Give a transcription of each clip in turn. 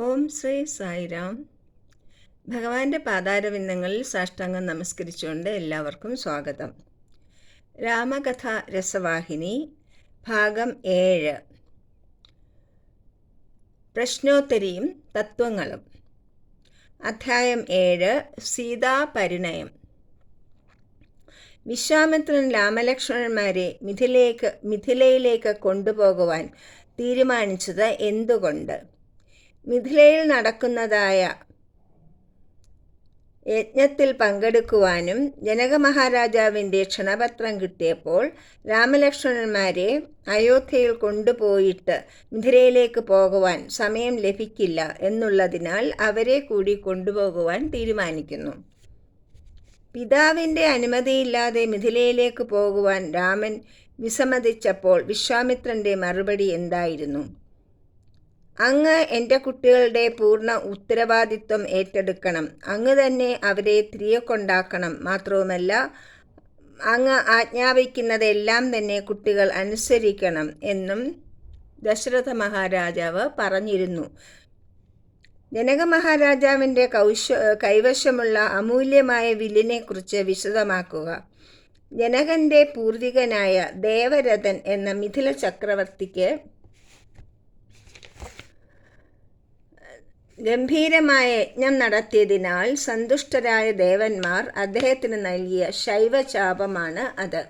ഓം ശ്രീ സായിരാം. ഭഗവാന്റെ പാതാരവിന്ദങ്ങളിൽ സാഷ്ടാംഗം നമസ്കരിച്ചുകൊണ്ട് എല്ലാവർക്കും സ്വാഗതം. രാമകഥ രസവാഹിനി ഭാഗം ഏഴ്. പ്രശ്നോത്തരിയും തത്വങ്ങളും. അധ്യായം ഏഴ് സീതാപരിണയം വിശ്വാമിത്രൻ രാമലക്ഷ്മണന്മാരെ മിഥിലേക്ക് മിഥിലയിലേക്ക് കൊണ്ടുപോകുവാൻ തീരുമാനിച്ചത് എന്തുകൊണ്ട്? മിഥിലയിൽ നടക്കുന്നതായ യജ്ഞത്തിൽ പങ്കെടുക്കുവാനും ജനക മഹാരാജാവിന്റെ ക്ഷണപത്രം കിട്ടിയപ്പോൾ രാമലക്ഷ്മണന്മാരെ അയോധ്യയിൽ കൊണ്ടുപോയിട്ട് മിഥിലയിലേക്ക് പോകുവാൻ സമയം ലഭിക്കില്ല എന്നുള്ളതിനാൽ അവരെ കൂടി കൊണ്ടുപോകുവാൻ തീരുമാനിക്കുന്നു. പിതാവിന്റെ അനുമതിയില്ലാതെ മിഥിലയിലേക്ക് പോകുവാൻ രാമൻ വിസമ്മതിച്ചപ്പോൾ വിശ്വാമിത്രന്റെ മറുപടി എന്തായിരുന്നു? അങ്ങ് എന്റെ കുട്ടികളുടെ പൂർണ ഉത്തരവാദിത്വം ഏറ്റെടുക്കണം. അങ്ങ് തന്നെ അവരെ തിരിയക്കൊണ്ടാക്കണം മാത്രവുമല്ല അങ്ങ് ആജ്ഞാപിക്കുന്നതെല്ലാം തന്നെ കുട്ടികൾ അനുസരിക്കണം എന്നും ദശരഥ മഹാരാജാവ് പറഞ്ഞിരുന്നു. ജനക മഹാരാജാവിന്റെ കൗശ കൈവശമുള്ള അമൂല്യമായ വില്ലിനെക്കുറിച്ച് വിശദമാക്കുക. ജനകന്റെ പൂർവികനായ ദേവരഥൻ എന്ന മിഥില ചക്രവർത്തിക്ക് ഗംഭീരമായ യജ്ഞം നടത്തിയതിനാൽ സന്തുഷ്ടരായ ദേവന്മാർ അദ്ദേഹത്തിന് നൽകിയ ശൈവചാപമാണ് അത്.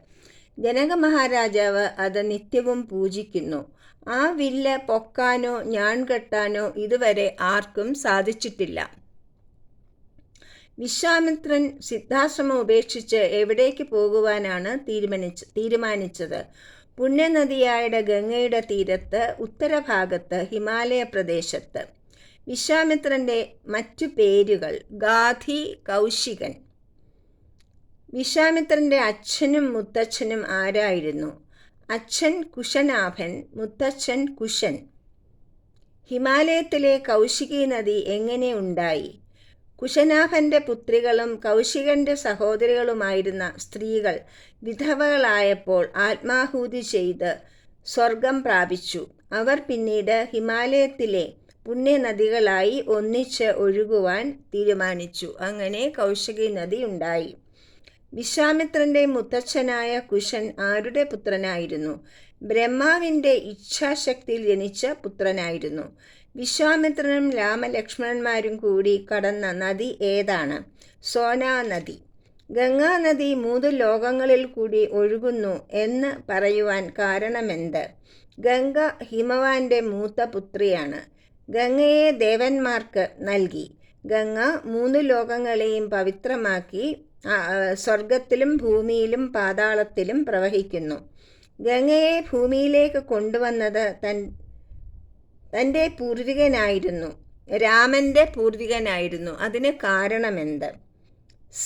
ജനക മഹാരാജാവ് അത് നിത്യവും പൂജിക്കുന്നു. ആ വില്ല പൊക്കാനോ ഞാൻ കെട്ടാനോ ഇതുവരെ ആർക്കും സാധിച്ചിട്ടില്ല. വിശ്വാമിത്രൻ സിദ്ധാശ്രമം ഉപേക്ഷിച്ച് എവിടേക്ക് പോകുവാനാണ് തീരുമാനിച്ച തീരുമാനിച്ചത്? പുണ്യനദിയായ ഗംഗയുടെ തീരത്ത് ഉത്തരഭാഗത്ത് ഹിമാലയ പ്രദേശത്ത്. വിശ്വാമിത്രന്റെ മറ്റു പേരുകൾ ഗാധി കൗശികൻ. വിശ്വാമിത്രന്റെ അച്ഛനും മുത്തച്ഛനും ആരായിരുന്നു? അച്ഛൻ കുശനാഭൻ മുത്തച്ഛൻ കുശൻ. ഹിമാലയത്തിലെ കൗശികി നദി എങ്ങനെ ഉണ്ടായി? കുശനാഭന്റെ പുത്രികളും കൗശികന്റെ സഹോദരികളുമായിരുന്ന സ്ത്രീകൾ വിധവകളായപ്പോൾ ആത്മാഹൂതി ചെയ്ത് സ്വർഗം പ്രാപിച്ചു. അവർ പിന്നീട് ഹിമാലയത്തിലെ പുണ്യനദികളായി ഒന്നിച്ച് ഒഴുകുവാൻ തീരുമാനിച്ചു. അങ്ങനെ കൗശകി നദി ഉണ്ടായി വിശ്വാമിത്രന്റെ മുത്തച്ഛനായ കുശൻ ആരുടെ പുത്രനായിരുന്നു? ബ്രഹ്മാവിന്റെ ഇച്ഛാശക്തിയിൽ ജനിച്ച പുത്രനായിരുന്നു. വിശ്വാമിത്രനും രാമലക്ഷ്മണന്മാരും കൂടി കടന്ന നദി ഏതാണ്? സോനാ നദി ഗംഗാ നദി മൂന്ന് ലോകങ്ങളിൽ കൂടി ഒഴുകുന്നു എന്ന് പറയുവാൻ കാരണമെന്ത്? ഗംഗ ഹിമവാന്റെ മൂത്ത പുത്രിയാണ്. ഗംഗയെ ദേവന്മാർക്ക് നൽകി. ഗംഗ മൂന്ന് ലോകങ്ങളെയും പവിത്രമാക്കി സ്വർഗത്തിലും ഭൂമിയിലും പാതാളത്തിലും പ്രവഹിക്കുന്നു. ഗംഗയെ ഭൂമിയിലേക്ക് കൊണ്ടുവന്നത് തൻ തന്റെ പൂർവികനായിരുന്നു. രാമന്റെ പൂർവികനായിരുന്നു. അതിന് കാരണമെന്ത്?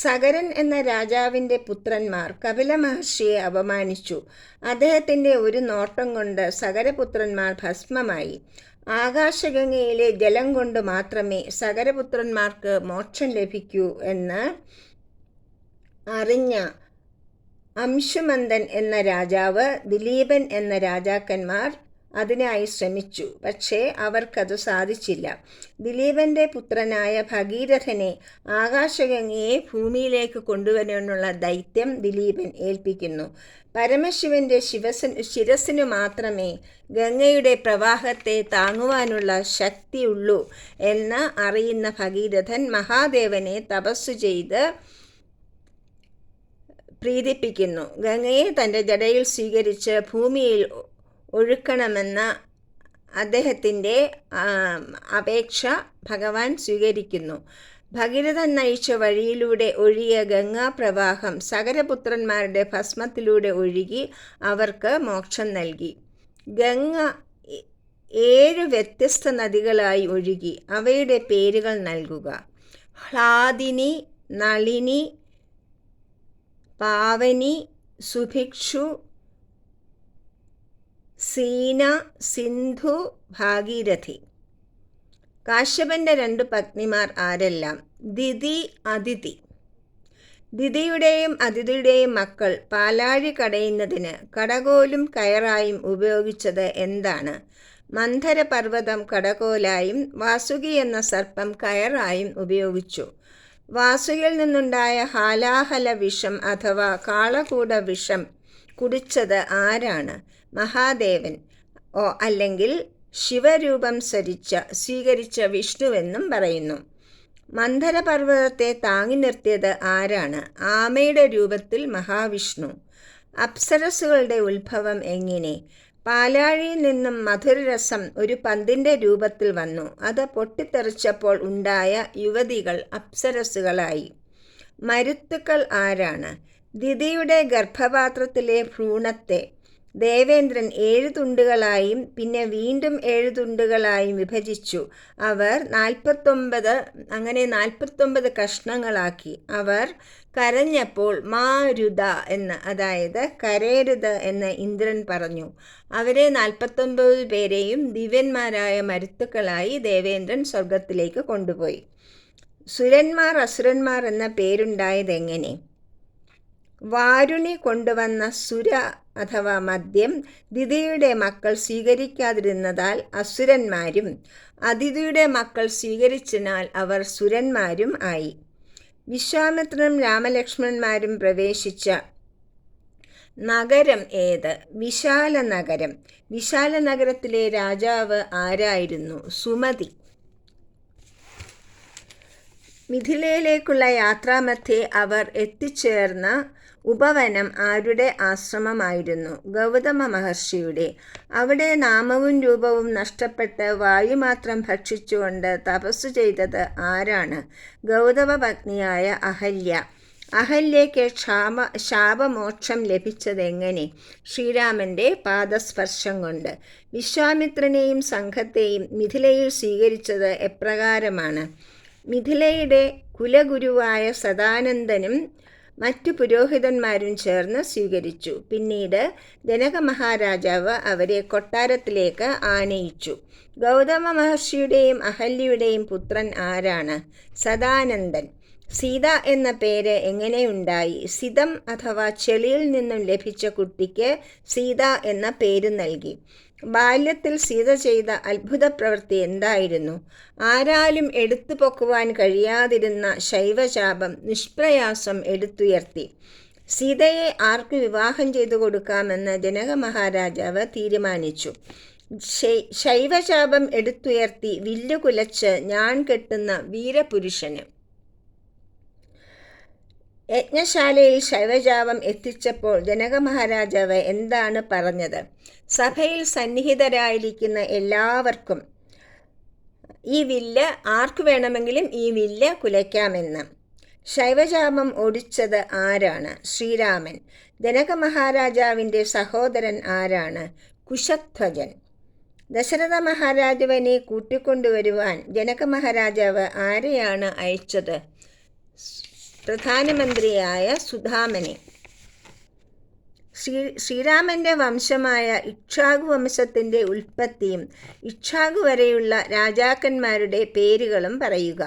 സകരൻ എന്ന രാജാവിന്റെ പുത്രന്മാർ കപില മഹർഷിയെ അപമാനിച്ചു. അദ്ദേഹത്തിന്റെ ഒരു നോട്ടം കൊണ്ട് സകരപുത്രന്മാർ ഭസ്മമായി. ആകാശഗംഗയിലെ ജലം കൊണ്ട് മാത്രമേ സകരപുത്രന്മാർക്ക് മോക്ഷം ലഭിക്കൂ എന്ന് അറിഞ്ഞ അംശുമന്ദൻ എന്ന രാജാവ് ദിലീപൻ എന്ന രാജാക്കന്മാർ അതിനായി ശ്രമിച്ചു. പക്ഷേ അവർക്കത് സാധിച്ചില്ല. ദിലീപന്റെ പുത്രനായ ഭഗീരഥനെ ആകാശഗംഗയെ ഭൂമിയിലേക്ക് കൊണ്ടുവരാനുള്ള ദൈത്യം ദിലീപൻ ഏൽപ്പിക്കുന്നു. പരമശിവന്റെ ശിവസന് ശിരസിനു മാത്രമേ ഗംഗയുടെ പ്രവാഹത്തെ താങ്ങുവാനുള്ള ശക്തിയുള്ളൂ എന്ന് അറിയുന്ന ഭഗീരഥൻ മഹാദേവനെ തപസ്സു ചെയ്ത് പ്രീതിപ്പിക്കുന്നു. ഗംഗയെ തന്റെ ജടയിൽ സ്വീകരിച്ച് ഭൂമിയിൽ ഒഴുക്കണമെന്ന അദ്ദേഹത്തിന്റെ അപേക്ഷ ഭഗവാൻ സ്വീകരിക്കുന്നു. ഭഗീരഥൻ നയിച്ച വഴിയിലൂടെ ഒഴിയ ഗംഗാപ്രവാഹം സകരപുത്രന്മാരുടെ ഭസ്മത്തിലൂടെ ഒഴുകി അവർക്ക് മോക്ഷം നൽകി. ഗംഗ ഏഴ് വ്യത്യസ്ത നദികളായി ഒഴുകി. അവയുടെ പേരുകൾ നൽകുക. ഹ്ലാദിനി നളിനി പാവനി സുഭിക്ഷു സീന സിന്ധു ഭാഗീരഥി. കാശ്യപന്റെ രണ്ട് പത്നിമാർ ആരെല്ലാം? ദിതി അതിഥി. ദിതിയുടെയും അതിഥിയുടെയും മക്കൾ പാലാഴി കടയുന്നതിന് കടകോലും കയറായും ഉപയോഗിച്ചത് എന്താണ്? മന്ധരപർവതം കടകോലായും വാസുകി എന്ന സർപ്പം കയറായും ഉപയോഗിച്ചു. വാസുകിൽ നിന്നുണ്ടായ ഹാലാഹല വിഷം അഥവാ കാളകൂട വിഷം കുടിച്ചത് ആരാണ്? മഹാദേവൻ. ഓ അല്ലെങ്കിൽ ശിവരൂപം സ്വരിച്ച സ്വീകരിച്ച വിഷ്ണുവെന്നും പറയുന്നു. മന്ധരപർവതത്തെ താങ്ങി നിർത്തിയത് ആരാണ്? ആമയുടെ രൂപത്തിൽ മഹാവിഷ്ണു. അപ്സരസുകളുടെ ഉത്ഭവം എങ്ങനെ? പാലാഴിയിൽ നിന്നും മധുരരസം ഒരു പന്തിന്റെ രൂപത്തിൽ വന്നു. അത് പൊട്ടിത്തെറിച്ചപ്പോൾ ഉണ്ടായ യുവതികൾ അപ്സരസുകളായി മരുത്തുക്കൾ ആരാണ്? ദിതിയുടെ ഗർഭപാത്രത്തിലെ ഭ്രൂണത്തെ ദേവേന്ദ്രൻ ഏഴു തുണ്ടുകളായും പിന്നെ വീണ്ടും ഏഴു തുണ്ടുകളായും വിഭജിച്ചു. അവർ നാൽപ്പത്തൊമ്പത് അങ്ങനെ നാൽപ്പത്തൊമ്പത് കഷ്ണങ്ങളാക്കി. അവർ കരഞ്ഞപ്പോൾ മാരുത എന്ന് അതായത് കരയരുത് എന്ന് ഇന്ദ്രൻ പറഞ്ഞു. അവരെ നാൽപ്പത്തൊമ്പത് പേരെയും ദിവ്യന്മാരായ മരുത്തുക്കളായി ദേവേന്ദ്രൻ സ്വർഗത്തിലേക്ക് കൊണ്ടുപോയി. സുരന്മാർ അസുരന്മാർ എന്ന പേരുണ്ടായതെങ്ങനെ? വാരുണി കൊണ്ടുവന്ന സുര അഥവാ മദ്യം ദിതിയുടെ മക്കൾ സ്വീകരിക്കാതിരുന്നതാൽ അസുരന്മാരും അതിഥിയുടെ മക്കൾ സ്വീകരിച്ചതിനാൽ അവർ സുരന്മാരും ആയി. വിശ്വാമിത്രനും രാമലക്ഷ്മണന്മാരും പ്രവേശിച്ച നഗരം ഏത്? വിശാല നഗരം വിശാല നഗരത്തിലെ രാജാവ് ആരായിരുന്നു? സുമതി. മിഥിലയിലേക്കുള്ള യാത്രാമധ്യേ അവർ എത്തിച്ചേർന്ന ഉപവനം ആരുടെ ആശ്രമമായിരുന്നു? ഗൗതമ മഹർഷിയുടെ അവിടെ നാമവും രൂപവും നഷ്ടപ്പെട്ട് വായു മാത്രം ഭക്ഷിച്ചുകൊണ്ട് തപസ്സു ചെയ്തത് ആരാണ്? ഗൗതമ പത്നിയായ അഹല്യ. അഹല്യയ്ക്ക് ക്ഷാമ ശാപമോക്ഷം ലഭിച്ചതെങ്ങനെ? ശ്രീരാമന്റെ പാദസ്പർശം കൊണ്ട്. വിശ്വാമിത്രനെയും സംഘത്തെയും മിഥിലയിൽ സ്വീകരിച്ചത് എപ്രകാരമാണ്? മിഥിലയുടെ കുലഗുരുവായ സദാനന്ദനും മറ്റു പുരോഹിതന്മാരും ചേർന്ന് സ്വീകരിച്ചു. പിന്നീട് ജനക മഹാരാജാവ് അവരെ കൊട്ടാരത്തിലേക്ക് ആനയിച്ചു. ഗൗതമ മഹർഷിയുടെയും അഹല്യയുടെയും പുത്രൻ ആരാണ്? സദാനന്ദൻ. സീത എന്ന പേര് എങ്ങനെയുണ്ടായി? സിതം അഥവാ ചെളിയിൽ നിന്നും ലഭിച്ച കുട്ടിക്ക് സീത എന്ന പേര് നൽകി. ബാല്യത്തിൽ സീത ചെയ്ത അത്ഭുത പ്രവൃത്തി എന്തായിരുന്നു? ആരാലും എടുത്തു പൊക്കുവാൻ കഴിയാതിരുന്ന ശൈവശാപം നിഷ്പ്രയാസം എടുത്തുയർത്തി. സീതയെ ആർക്ക് വിവാഹം ചെയ്തു കൊടുക്കാമെന്ന് ജനക മഹാരാജാവ് തീരുമാനിച്ചു ശൈവശാപം എടുത്തുയർത്തി വില്ലു കുലച്ച് ഞാൻ കെട്ടുന്ന വീരപുരുഷന്. യജ്ഞശാലയിൽ ശൈവജാവം എത്തിച്ചപ്പോൾ ജനക മഹാരാജാവ് എന്താണ് പറഞ്ഞത്? സഭയിൽ സന്നിഹിതരായിരിക്കുന്ന എല്ലാവർക്കും ഈ വില്ല് ആർക്കു വേണമെങ്കിലും ഈ വില്ല് കുലയ്ക്കാമെന്ന്. ശൈവജാപം ഒടിച്ചത് ആരാണ്? ശ്രീരാമൻ. ജനക മഹാരാജാവിന്റെ സഹോദരൻ ആരാണ്? കുശധ്വജൻ. ദശരഥ മഹാരാജാവിനെ കൂട്ടിക്കൊണ്ടുവരുവാൻ ജനക മഹാരാജാവ് ആരെയാണ് അയച്ചത്? പ്രധാനമന്ത്രിയായ സുധാമനെ. ശ്രീ ശ്രീരാമന്റെ വംശമായ ഇക്ഷാഗു വംശത്തിന്റെ ഉൽപ്പത്തിയും ഇക്ഷാഗു വരെയുള്ള രാജാക്കന്മാരുടെ പേരുകളും പറയുക.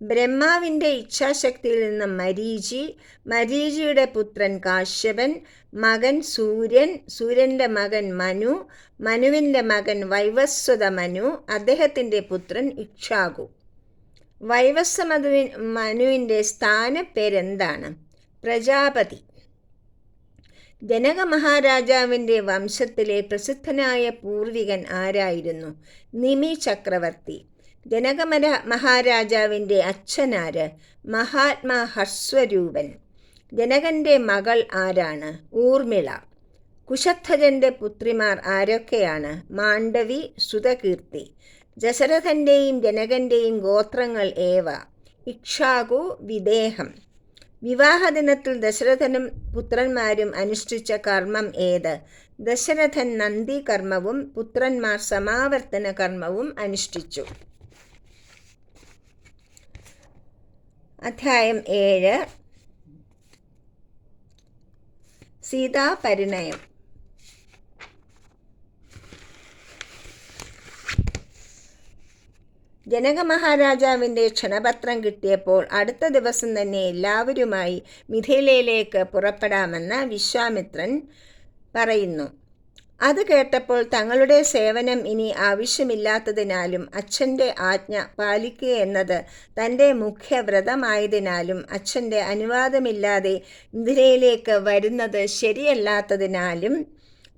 ബ്രഹ്മാവിന്റെ ഇച്ഛാശക്തിയിൽ നിന്ന് മരീചി മരീചിയുടെ പുത്രൻ കാശ്യപൻ മകൻ സൂര്യൻ സൂര്യന്റെ മകൻ മനു മനുവിന്റെ മകൻ വൈവസ്വത മനു അദ്ദേഹത്തിന്റെ പുത്രൻ ഇക്ഷാഗു വൈവസ്വമധുവിൻ മനുവിന്റെ സ്ഥാനപ്പേരെന്താണ്? പ്രജാപതി. ജനക മഹാരാജാവിന്റെ വംശത്തിലെ പ്രസിദ്ധനായ പൂർവികൻ ആരായിരുന്നു? നിമി ചക്രവർത്തി. ജനകമര മഹാരാജാവിന്റെ അച്ഛനാര്? മഹാത്മാ ഹർസ്വരൂപൻ. ജനകന്റെ മകൾ ആരാണ്? ഊർമിള. കുശധ്വജന്റെ പുത്രിമാർ ആരൊക്കെയാണ്? മാണ്ഡവി സുതകീർത്തി ദശരഥന്റെയും ജനകന്റെയും ഗോത്രങ്ങൾ ഏവ? ഇക്ഷാകു വിദേഹം. വിവാഹദിനത്തിൽ ദശരഥനും പുത്രന്മാരും അനുഷ്ഠിച്ച കർമ്മം ഏത്? ദശരഥൻ നന്ദി കർമ്മവും പുത്രന്മാർ സമാവർത്തന കർമ്മവും അനുഷ്ഠിച്ചു. അധ്യായം ഏഴ്. സീതാപരിണയം. ജനക മഹാരാജാവിന്റെ ക്ഷണപത്രം കിട്ടിയപ്പോൾ അടുത്ത ദിവസം തന്നെ എല്ലാവരുമായി മിഥിലയിലേക്ക് പുറപ്പെടാമെന്ന് വിശ്വാമിത്രൻ പറയുന്നു. അത് കേട്ടപ്പോൾ തങ്ങളുടെ സേവനം ഇനി ആവശ്യമില്ലാത്തതിനാലും അച്ഛന്റെ ആജ്ഞ പാലിക്കുക എന്നത് തന്റെ മുഖ്യവ്രതമായതിനാലും അച്ഛന്റെ അനുവാദമില്ലാതെ ഇന്ദിരയിലേക്ക് വരുന്നത് ശരിയല്ലാത്തതിനാലും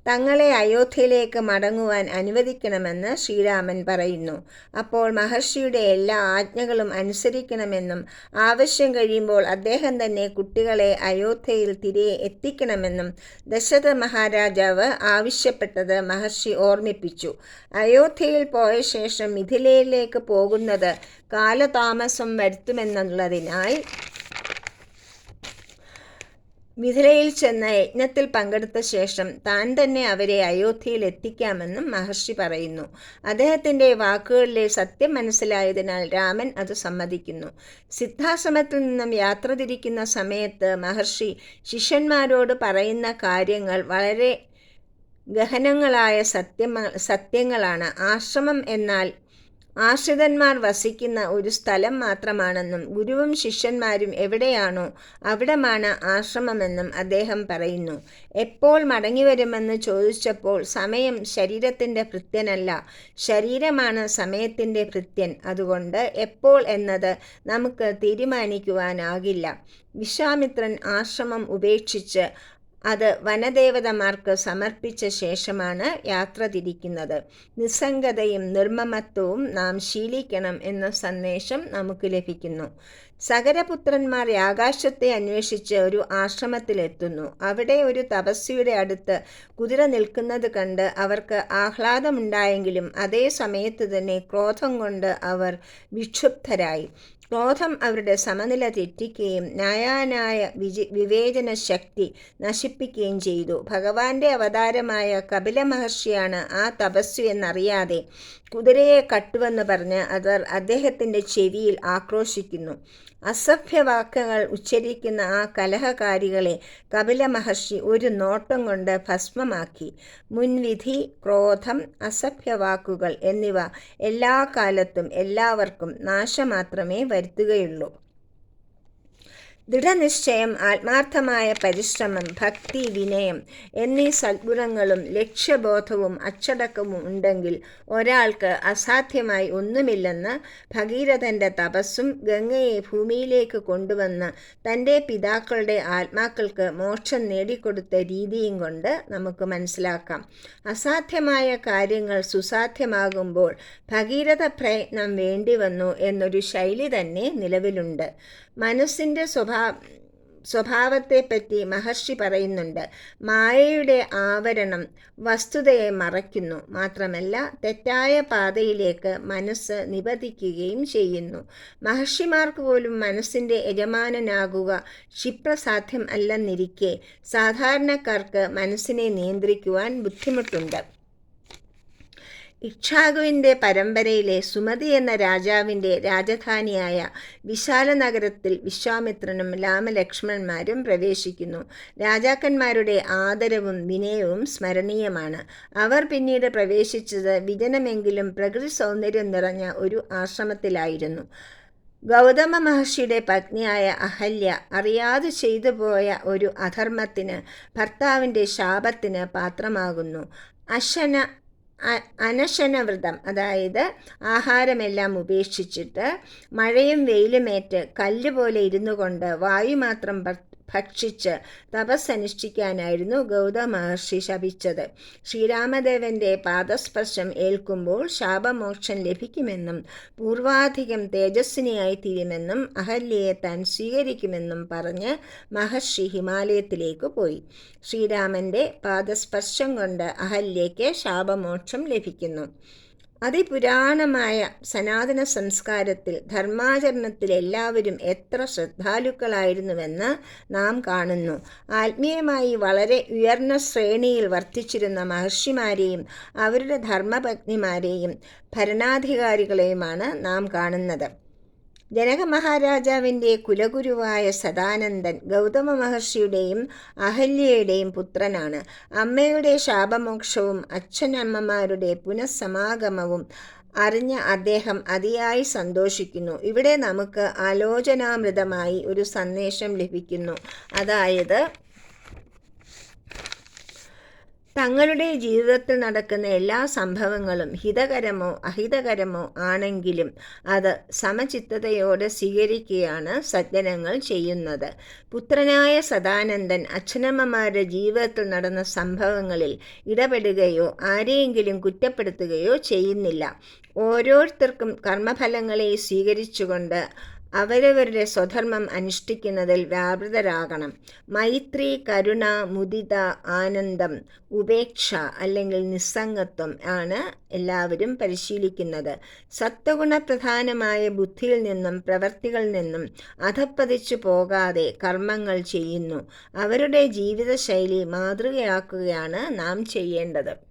തങ്ങളെ അയോധ്യയിലേക്ക് മടങ്ങുവാൻ അനുവദിക്കണമെന്ന് ശ്രീരാമൻ പറയുന്നു. അപ്പോൾ മഹർഷിയുടെ എല്ലാ ആജ്ഞകളും അനുസരിക്കണമെന്നും ആവശ്യം കഴിയുമ്പോൾ അദ്ദേഹം തന്നെ കുട്ടികളെ അയോധ്യയിൽ തിരികെ എത്തിക്കണമെന്നും ദശരഥ മഹാരാജാവ് ആവശ്യപ്പെട്ടത് മഹർഷി ഓർമ്മിപ്പിച്ചു. അയോധ്യയിൽ പോയ ശേഷം മിഥിലയിലേക്ക് പോകുന്നത് കാലതാമസം വരുത്തുമെന്നുള്ളതിനാൽ മിഥിലയിൽ ചെന്ന യജ്ഞത്തിൽ പങ്കെടുത്ത ശേഷം താൻ തന്നെ അവരെ അയോധ്യയിൽ എത്തിക്കാമെന്നും മഹർഷി പറയുന്നു. അദ്ദേഹത്തിന്റെ വാക്കുകളിലെ സത്യം മനസ്സിലായതിനാൽ രാമൻ അത് സമ്മതിക്കുന്നു. സിദ്ധാശ്രമത്തിൽ നിന്നും യാത്ര തിരിക്കുന്ന സമയത്ത് മഹർഷി ശിഷ്യന്മാരോട് പറയുന്ന കാര്യങ്ങൾ വളരെ ഗഹനങ്ങളായ സത്യ സത്യങ്ങളാണ്. ആശ്രമം എന്നാൽ ആശ്രിതന്മാർ വസിക്കുന്ന ഒരു സ്ഥലം മാത്രമാണെന്നും ഗുരുവും ശിഷ്യന്മാരും എവിടെയാണോ അവിടമാണ് ആശ്രമമെന്നും അദ്ദേഹം പറയുന്നു. എപ്പോൾ മടങ്ങിവരുമെന്ന് ചോദിച്ചപ്പോൾ സമയം ശരീരത്തിന്റെ ഭൃത്യനല്ല. ശരീരമാണ് സമയത്തിന്റെ ഭൃത്യൻ. അതുകൊണ്ട് എപ്പോൾ എന്നത് നമുക്ക് തീരുമാനിക്കുവാനാകില്ല. വിശ്വാമിത്രൻ ആശ്രമം ഉപേക്ഷിച്ച് അത് വനദേവതമാർക്ക് സമർപ്പിച്ച ശേഷമാണ് യാത്ര തിരിക്കുന്നത്. നിസ്സംഗതയും നിർമ്മമത്വവും നാം ശീലിക്കണം എന്ന സന്ദേശം നമുക്ക് ലഭിക്കുന്നു. സകരപുത്രന്മാർ ആകാശത്തെ അന്വേഷിച്ച് ഒരു ആശ്രമത്തിലെത്തുന്നു. അവിടെ ഒരു തപസ്സിയുടെ അടുത്ത് കുതിര നിൽക്കുന്നത് കണ്ട് അവർക്ക് ആഹ്ലാദമുണ്ടായെങ്കിലും അതേ സമയത്ത് തന്നെ ക്രോധം കൊണ്ട് അവർ വിക്ഷുബ്ധരായി. ക്രോധം അവരുടെ സമനില തെറ്റിക്കുകയും ന്യായാനായ വിജി വിവേചന ശക്തി നശിപ്പിക്കുകയും ചെയ്തു. ഭഗവാന്റെ അവതാരമായ കപില മഹർഷിയാണ് ആ തപസ്വി എന്നറിയാതെ കുതിരയെ കട്ടുവെന്ന് പറഞ്ഞ് അവർ അദ്ദേഹത്തിന്റെ ചെവിയിൽ ആക്രോശിക്കുന്നു. അസഭ്യവാക്യങ്ങൾ ഉച്ചരിക്കുന്ന ആ കലഹകാരികളെ കപില മഹർഷി ഒരു നോട്ടം കൊണ്ട് ഭസ്മമാക്കി. മുൻവിധി ക്രോധം അസഭ്യവാക്കുകൾ എന്നിവ എല്ലാ കാലത്തും എല്ലാവർക്കും നാശമാത്രമേ വരുത്തുകയുള്ളൂ. ദൃഢനിശ്ചയം ആത്മാർത്ഥമായ പരിശ്രമം ഭക്തി വിനയം എന്നീ സദ്ഗുണങ്ങളും ലക്ഷ്യബോധവും അച്ചടക്കവും ഉണ്ടെങ്കിൽ ഒരാൾക്ക് അസാധ്യമായി ഒന്നുമില്ലെന്ന് ഭഗീരഥന്റെ തപസ്സും ഗംഗയെ ഭൂമിയിലേക്ക് കൊണ്ടുവന്ന് തന്റെ പിതാക്കളുടെ ആത്മാക്കൾക്ക് മോക്ഷം നേടിക്കൊടുത്ത രീതിയും കൊണ്ട് നമുക്ക് മനസ്സിലാക്കാം. അസാധ്യമായ കാര്യങ്ങൾ സുസാധ്യമാകുമ്പോൾ ഭഗീരഥ പ്രയത്നം വേണ്ടിവന്നു എന്നൊരു ശൈലി തന്നെ നിലവിലുണ്ട്. മനസ്സിന്റെ സ്വഭാവ സ്വഭാവത്തെപ്പറ്റി മഹർഷി പറയുന്നുണ്ട്. മായയുടെ ആവരണം വസ്തുതയെ മറയ്ക്കുന്നു. മാത്രമല്ല തെറ്റായ പാതയിലേക്ക് മനസ്സ് നിവധിക്കുകയും ചെയ്യുന്നു. മഹർഷിമാർക്ക് പോലും മനസ്സിന്റെ യജമാനനാകുക ക്ഷിപ്രസാധ്യം അല്ലെന്നിരിക്കെ സാധാരണക്കാർക്ക് മനസ്സിനെ നിയന്ത്രിക്കുവാൻ ബുദ്ധിമുട്ടുണ്ട്. ഇക്ഷാകുവിന്റെ പരമ്പരയിലെ സുമതി എന്ന രാജാവിന്റെ രാജധാനിയായ വിശാല നഗരത്തിൽ വിശ്വാമിത്രനും രാമലക്ഷ്മണന്മാരും പ്രവേശിക്കുന്നു. രാജാക്കന്മാരുടെ ആദരവും വിനയവും സ്മരണീയമാണ്. അവർ പിന്നീട് പ്രവേശിച്ചത് വിജനമെങ്കിലും പ്രകൃതി സൗന്ദര്യം നിറഞ്ഞ ഒരു ആശ്രമത്തിലായിരുന്നു. ഗൗതമ മഹർഷിയുടെ പത്നിയായ അഹല്യ അറിയാതെ ചെയ്തു പോയ ഒരു അധർമ്മത്തിന് ഭർത്താവിന്റെ ശാപത്തിന് പാത്രമാകുന്നു. അശന അനശനവ്രതം അതായത് ആഹാരമെല്ലാം ഉപേക്ഷിച്ചിട്ട് മഴയും വെയിലുമേറ്റ് കല്ല് പോലെ ഇരുന്നു കൊണ്ട് വായു മാത്രം ഭക്ഷിച്ച് തപസ്സനുഷ്ഠിക്കാനായിരുന്നു ഗൗതമ മഹർഷി ശപിച്ചത്. ശ്രീരാമദേവന്റെ പാദസ്പർശം ഏൽക്കുമ്പോൾ ശാപമോക്ഷം ലഭിക്കുമെന്നും പൂർവാധികം തേജസ്വിനിയായി തീരുമെന്നും അഹല്യയെ താൻ സ്വീകരിക്കുമെന്നും പറഞ്ഞ് മഹർഷി ഹിമാലയത്തിലേക്ക് പോയി. ശ്രീരാമന്റെ പാദസ്പർശം കൊണ്ട് അഹല്യയ്ക്ക് ശാപമോക്ഷം ലഭിക്കുന്നു. അതിപുരാണമായ സനാതന സംസ്കാരത്തിൽ ധർമാചരണത്തിൽ എല്ലാവരും എത്ര ശ്രദ്ധാലുക്കളായിരുന്നുവെന്ന് നാം കാണുന്നു. ആത്മീയമായി വളരെ ഉയർന്ന ശ്രേണിയിൽ വർത്തിച്ചിരുന്ന മഹർഷിമാരെയും അവരുടെ ധർമ്മപത്നിമാരെയും ഭരണാധികാരികളെയുമാണ് നാം കാണുന്നത്. ജനക മഹാരാജാവിന്റെ കുലഗുരുവായ സദാനന്ദൻ ഗൗതമ മഹർഷിയുടെയും അഹല്യയുടെയും പുത്രനാണ്. അമ്മയുടെ ശാപമോക്ഷവും അച്ഛനമ്മമാരുടെ പുനഃസമാഗമവും അറിഞ്ഞ അദ്ദേഹം അതിയായി സന്തോഷിക്കുന്നു. ഇവിടെ നമുക്ക് ആലോചനാമൃതമായി ഒരു സന്ദേശം ലഭിക്കുന്നു. അതായത് തങ്ങളുടെ ജീവിതത്തിൽ നടക്കുന്ന എല്ലാ സംഭവങ്ങളും ഹിതകരമോ അഹിതകരമോ ആണെങ്കിലും അത് സമചിത്തതയോടെ സ്വീകരിക്കുകയാണ് സജ്ജനങ്ങൾ ചെയ്യുന്നത്. പുത്രനായ സദാനന്ദൻ അച്ഛനമ്മമാരുടെ ജീവിതത്തിൽ നടന്ന സംഭവങ്ങളിൽ ഇടപെടുകയോ ആരെയെങ്കിലും കുറ്റപ്പെടുത്തുകയോ ചെയ്യുന്നില്ല. ഓരോരുത്തർക്കും കർമ്മഫലങ്ങളെ സ്വീകരിച്ചുകൊണ്ട് അവരവരുടെ സ്വധർമ്മം അനുഷ്ഠിക്കുന്നതിൽ വ്യാപൃതരാകണം. മൈത്രി കരുണ മുദിത ആനന്ദം ഉപേക്ഷ അല്ലെങ്കിൽ നിസ്സംഗത്വം ആണ് എല്ലാവരും പരിശീലിക്കുന്നത്. സത്വഗുണപ്രധാനമായ ബുദ്ധിയിൽ നിന്നും പ്രവർത്തികളിൽ നിന്നും അധപ്പതിച്ചു പോകാതെ കർമ്മങ്ങൾ ചെയ്യുന്നു. അവരുടെ ജീവിതശൈലി മാതൃകയാക്കുകയാണ് നാം ചെയ്യേണ്ടത്.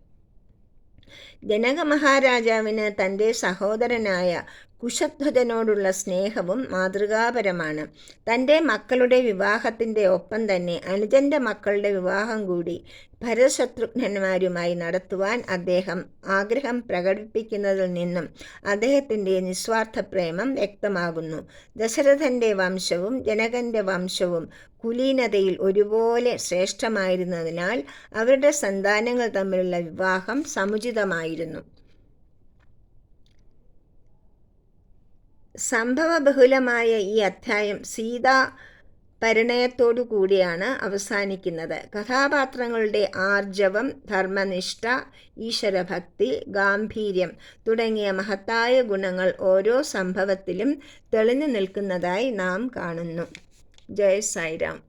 ജനക മഹാരാജാവിന് തന്റെ സഹോദരനായ കുശധ്വജനോടുള്ള സ്നേഹവും മാതൃകാപരമാണ്. തന്റെ മക്കളുടെ വിവാഹത്തിന്റെ ഒപ്പം തന്നെ അനുജന്റെ മക്കളുടെ വിവാഹം കൂടി ഭരശത്രുഘ്നന്മാരുമായി നടത്തുവാൻ അദ്ദേഹം ആഗ്രഹം പ്രകടിപ്പിക്കുന്നതിൽ നിന്നും അദ്ദേഹത്തിന്റെ നിസ്വാർത്ഥ പ്രേമം വ്യക്തമാകുന്നു. ദശരഥന്റെ വംശവും ജനകന്റെ വംശവും കുലീനതയിൽ ഒരുപോലെ ശ്രേഷ്ഠമായിരുന്നതിനാൽ അവരുടെ സന്താനങ്ങൾ തമ്മിലുള്ള വിവാഹം സമുചിതമായിരുന്നു. സംഭവബഹുലമായ ഈ അധ്യായം സീതാ പരിണയത്തോടു കൂടിയാണ് അവസാനിക്കുന്നത്. കഥാപാത്രങ്ങളുടെ ആർജവം ധർമ്മനിഷ്ഠ ഈശ്വരഭക്തി ഗാംഭീര്യം തുടങ്ങിയ മഹത്തായ ഗുണങ്ങൾ ഓരോ സംഭവത്തിലും തെളിഞ്ഞു നിൽക്കുന്നതായി നാം കാണുന്നു. ജയ സായിരാം.